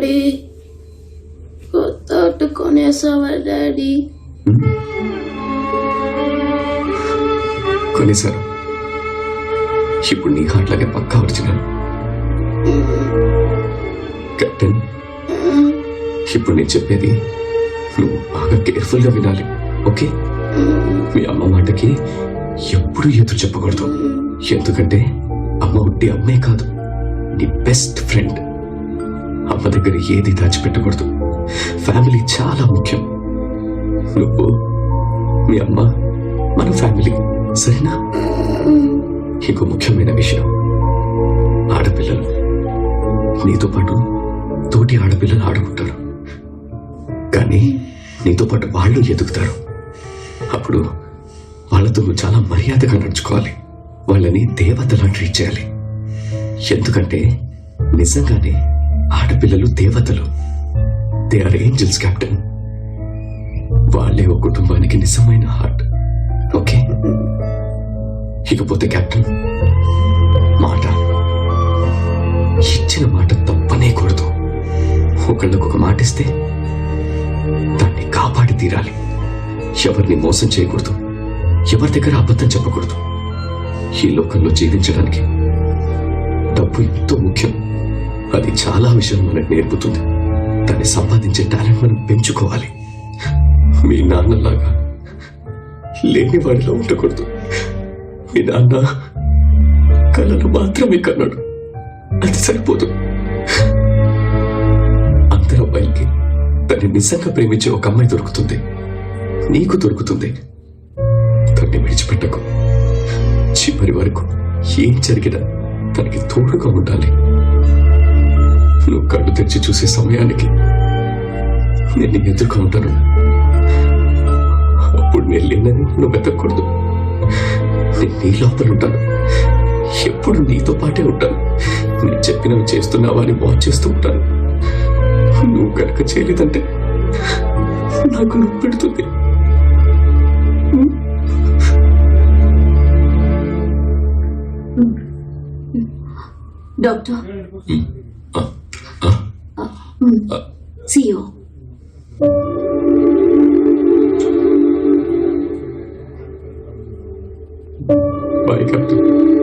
Daddy. కొత్త కొనేసావా daddy? కొనేసారు ఇప్పుడు నీ హాట్లాగే పక్కా ఒరిజినల్. కెప్టెన్ ఇప్పుడు నేను చెప్పేది నువ్వు బాగా కేర్ఫుల్గా వినాలి ఓకే? మీ అమ్మ మాటకి ఎప్పుడు ఎదురు చెప్పకూడదు. ఎందుకంటే అమ్మ ఉట్టి అమ్మే కాదు నీ బెస్ట్ ఫ్రెండ్. అవ్వ దగ్గర ఏది దాచిపెట్టకూడదు. ఫ్యామిలీ చాలా ముఖ్యం. నువ్వు మీ అమ్మ మన ఫ్యామిలీ సరేనా? ఇంకో ముఖ్యమైన విషయం. ఆడపిల్లలు నీతో పాటు తోటి ఆడపిల్లలు ఆడుకుంటారు. కానీ నీతో పాటు వాళ్ళు ఎదుగుతారు. అప్పుడు వాళ్ళతో నువ్వు చాలా మర్యాదగా నడుచుకోవాలి. వాళ్ళని దేవతలా ట్రీట్ చేయాలి. ఎందుకంటే నిజంగానే ఆడపిల్లలు దేవతలు. దే ఆర్ ఏంజల్స్ కెప్టెన్ వాళ్ళే ఒక కుటుంబానికి నిజమైన హార్ట్ ఓకే ఇకపోతే కెప్టెన్ మాట. ఇచ్చిన మాట తప్పనే కూడదు ఒకళ్ళకు ఒక మాట ఇస్తే దాన్ని కాపాడి తీరాలి. ఎవరిని మోసం చేయకూడదు. ఎవరి దగ్గర అబద్ధం చెప్పకూడదు. ఈ లోకంలో జీవించడానికి డబ్బు ఎంతో ముఖ్యం. అది చాలా విషయం మనకు నేర్పుతుంది. దాన్ని సంపాదించే టాలెంట్ మనం పెంచుకోవాలి. మీ నాన్నలాగా లేని వాడిలో ఉండకూడదు. మీ నాన్న కళలు మాత్రమే కన్నాడు. అది సరిపోదు. అందరు అబ్బాయిలకి తన్ని నిజంగా ప్రేమించే ఒక అమ్మాయి దొరుకుతుంది. నీకు దొరుకుతుంది. తన్ని విడిచిపెట్టకు. చివరి వరకు ఏం జరిగినా తనకి తోడుగా ఉండాలి. నువ్వు కళ్ళు తెరిచి చూసే సమయానికి నేను నీ ఎదురుగా ఉంటాను అప్పుడు నేను లేనని నువ్వు వెతకూడదు నేను నీ లోపల ఉంటాను. ఎప్పుడు నీతో పాటే ఉంటాను. నేను చెప్పినవి చేస్తున్నావా అని వాచ్ చేస్తూ ఉంటాను. నువ్వు కనుక చేయలేదంటే నాకు నువ్వు పెడుతుంది. డాక్టర్. 啊啊，嗯，自由。拜拜，卡特。